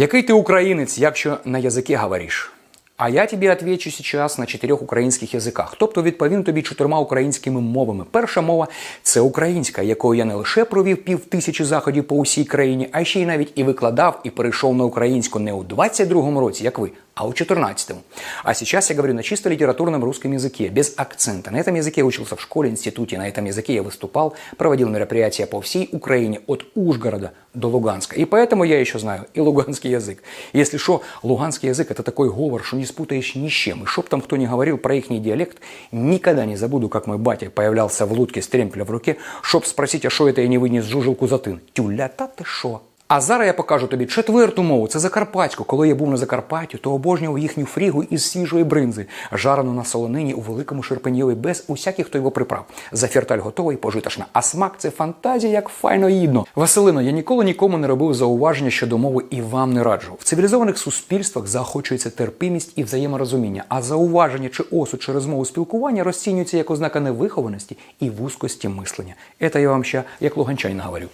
Який ти українець, якщо на язики говориш? А я тобі отвечу сейчас на чотирьох українських язиках. Тобто відповім тобі чотирма українськими мовами. Перша мова це українська, якою я не лише провів пів тисячі заходів по усій країні, а ще й навіть і викладав, і перейшов на українську не у 22-му році, як ви, а у 14-м. А сейчас я говорю на чисто литературном русском языке, без акцента. На этом языке я учился в школе, институте, на этом языке я выступал, проводил мероприятия по всей Украине, от Ужгорода до Луганска. И поэтому я еще знаю и луганский язык. Если что, луганский язык это такой говор, что не спутаешь ни с чем. И чтоб там кто ни говорил про их диалект, никогда не забуду, как мой батя появлялся в лодке с в руке, чтоб спросить, а что это я не вынес жужелку за тын. Тюля, та ти що? А зараз я покажу тобі четверту мову. Це закарпатську. Коли я був на Закарпатті, то обожнював їхню фрігу із свіжої бринзи, жарену на солонині у великому шерпеньові без усяких то його приправ. Зафірталь готовий, пожиточна. А смак це фантазія, як файно їдно. Василино, я ніколи нікому не робив зауваження щодо мови і вам не раджу. В цивілізованих суспільствах заохочується терпимість і взаєморозуміння, а зауваження чи осуд через мову спілкування розцінюється як ознака невихованості і вузькості мислення. Це я вам ще як луганчанин говорю.